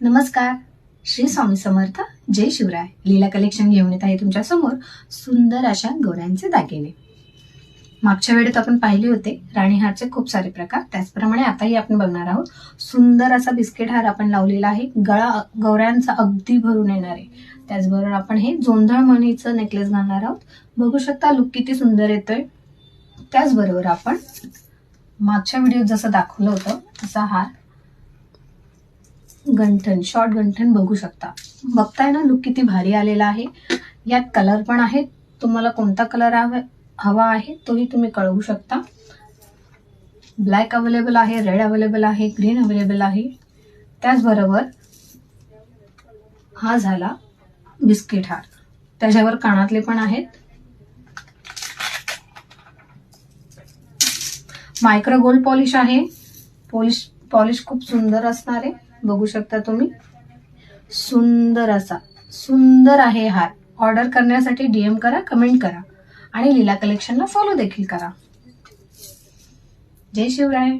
नमस्कार. श्री स्वामी समर्थ. जय शिवराय. लीला कलेक्शन घेऊन येत आहे तुमच्यासमोर सुंदर अशा गोऱ्यांचे दागिने. मागच्या वेळेत आपण पाहिले होते राणीहारचे खूप सारे प्रकार. त्याचप्रमाणे आताही आपण बघणार आहोत. सुंदर असा बिस्किट हार आपण लावलेला आहे. गळा गौऱ्यांचा अगदी भरून येणार. आहे त्याचबरोबर आपण हे जोंधळ मणीचं नेकलेस घालणार आहोत. बघू शकता लुक किती सुंदर येतोय. त्याचबरोबर आपण मागच्या व्हिडिओत जसं दाखवलं होतं तसा हार गंठन शॉर्ट गंठन बघू शकता. बघताय ना लुक किती भारी आलेला आहे. यात कलर पण आहे तुम्हाला कोणता कलर हवा आहे तोही तुम्ही कळवू शकता. ब्लॅक अवेलेबल आहे रेड अवेलेबल आहे ग्रीन अवेलेबल आहे. त्याचबरोबर हा झाला बिस्किट हार. त्याच्यावर कानातले पण आहेत. मायक्रो गोल्ड पॉलिश आहे. पॉलिश पॉलिश खूप सुंदर असणार आहे. बघू शकता तुम्ही. सुंदर असा सुंदर आहे हार ऑर्डर करण्यासाठी डीएम करा कमेंट करा आणि लीला कलेक्शनला फॉलो देखील करा. जय शिवराय.